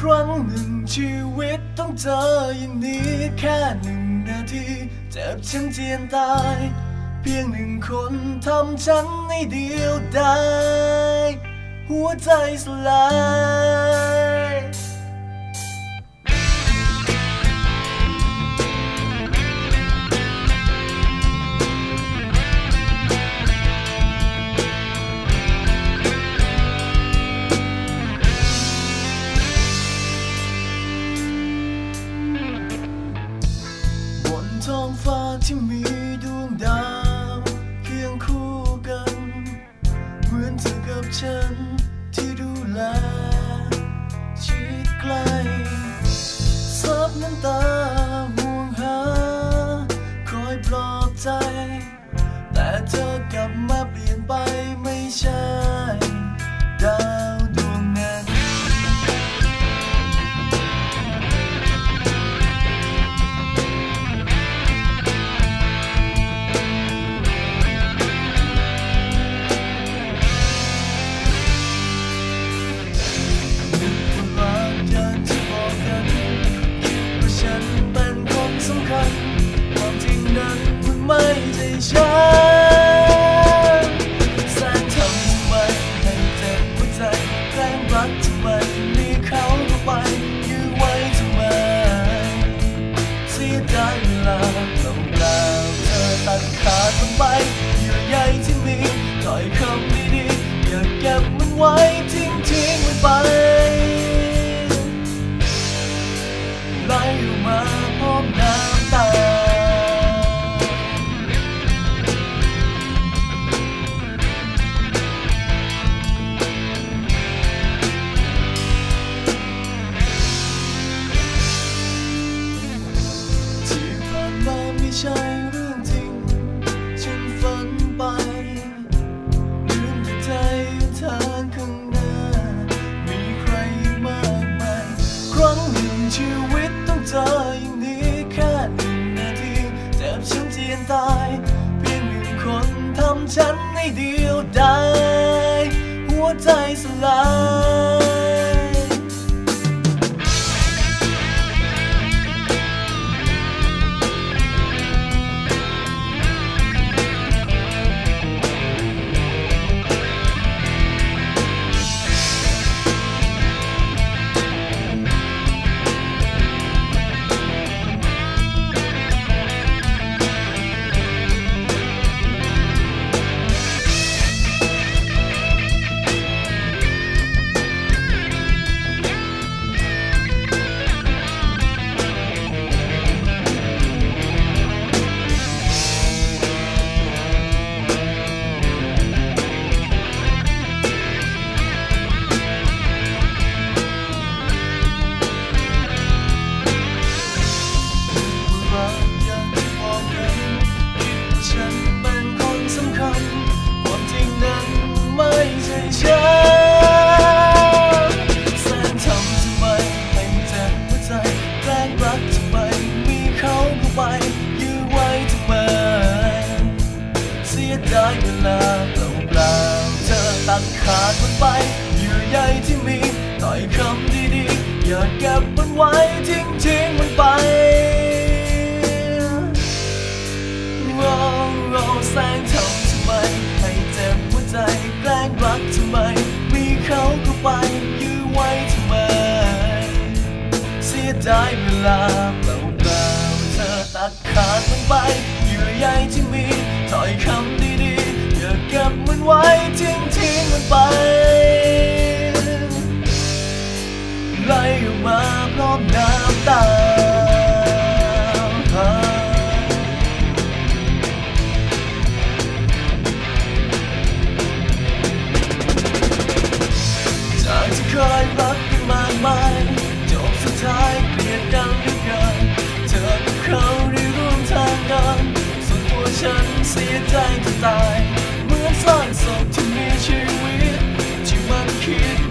ครั้งหนึ่งชีวิตต้องเจออย่างนี้แค่หนึ่งนาที เจ็บฉันเจียนตาย เพียงหนึ่งคนทำฉันให้เดียวได้หัวใจสลาย the ไปเยื่ใยที่มีถอยคำดีๆอยากเก็บมันไว้ทิ้งทิ้งมันไปาย เพียงหนึ่งคนทำฉันให้เดียวดาย เก็บมันไว้ทิ้งทิ้งมันไปเราเราแสงทำทำไม ให้เจ็บหัวใจแกล้งรักทำไม มีเขาเข้าไปยื้อไว้ทำไม เสียดายเวลาเปล่าเปล่าเธอตัดขาดมันไป อยู่ใยที่มีถอยค ฉันเสียใจจะตาย เหมือนซ่อนศพที่มีชีวิตที่มันคิด